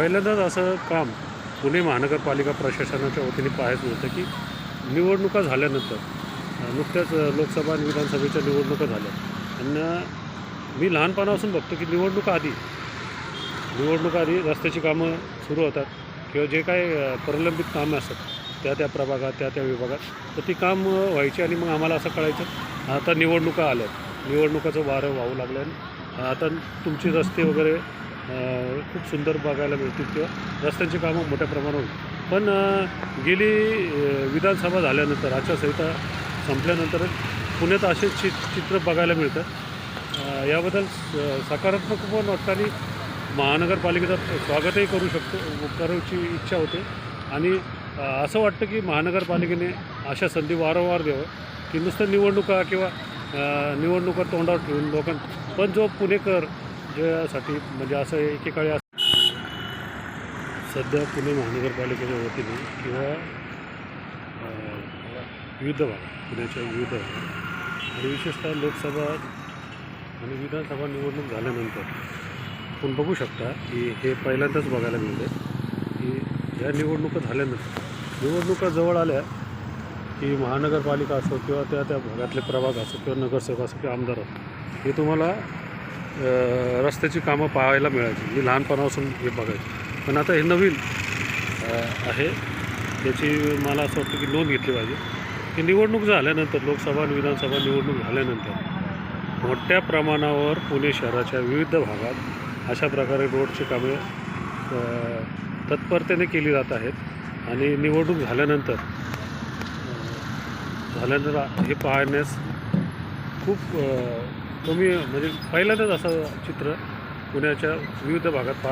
पहिल्यांदाच असं काम पुणे महानगरपालिका प्रशासनाच्या वतीने पाहायचं होतं की निवडणुका झाल्यानंतर नुकत्याच लोकसभा आणि विधानसभेच्या निवडणुका झाल्या. आणि मी लहानपणापासून बघतो की निवडणुका आधी निवडणुका आधी रस्त्याची कामं सुरू होतात किंवा जे काय प्रलंबित कामं असतात त्या त्या प्रभागात त्या त्या विभागात तर ती काम व्हायची आणि मग आम्हाला असं कळायचं आता निवडणुका आल्यात. निवडणुकाचं वारं वाहू लागलं आहे आता तुमचे रस्ते वगैरे खूप सुंदर बघायला मिळतील किंवा रस्त्यांची कामं मोठ्या प्रमाणावर होईल. पण गेली विधानसभा झाल्यानंतर आचारसंहिता संपल्यानंतर पुण्यात असे चि चित्र बघायला मिळतं. याबद्दल स- सकारात्मक पण वाटतं आणि महानगरपालिकेचं स्वागतही करू शकतो करायची इच्छा होते. आणि असं वाटतं की महानगरपालिकेने अशा संधी वारंवार द्यावं की नुसतं निवडणुका किंवा निवडणुका तोंडावर ठेवून लोकां पण जो पुणेकर ज्यासाठी म्हणजे असं एकेकाळी असं सध्या पुणे महानगरपालिकेच्या वतीने किंवा विविध भाग पुण्याच्या विविध भाग आणि विशेषतः लोकसभा आणि विधानसभा निवडणूक झाल्यानंतर आपण बघू शकता की हे पहिल्यांदाच बघायला मिळते की ह्या निवडणुका झाल्यानंतर निवडणुका जवळ आल्या की महानगरपालिका असो किंवा त्या त्या भागातले प्रभाग असो किंवा नगरसेवक असो किंवा आमदार असो हे तुम्हाला रस्त्याची कामं पाहायला मिळायची. मी लहानपणापासून हे बघायचं. पण आता हे नवीन आहे. त्याची मला असं वाटतं की नोंद घेतली पाहिजे. की निवडणूक झाल्यानंतर लोकसभा आणि विधानसभा निवडणूक झाल्यानंतर मोठ्या प्रमाणावर पुणे शहराच्या विविध भागात अशा प्रकारे रोडची कामे तत्परतेने केली जात आहेत. आणि निवडणूक झाल्यानंतर झाल्यानंतर हे पाहण्यास खूप तुम्ही म्हणजे पहिल्यांदाच असं चित्र पुण्याच्या विविध भागात पहा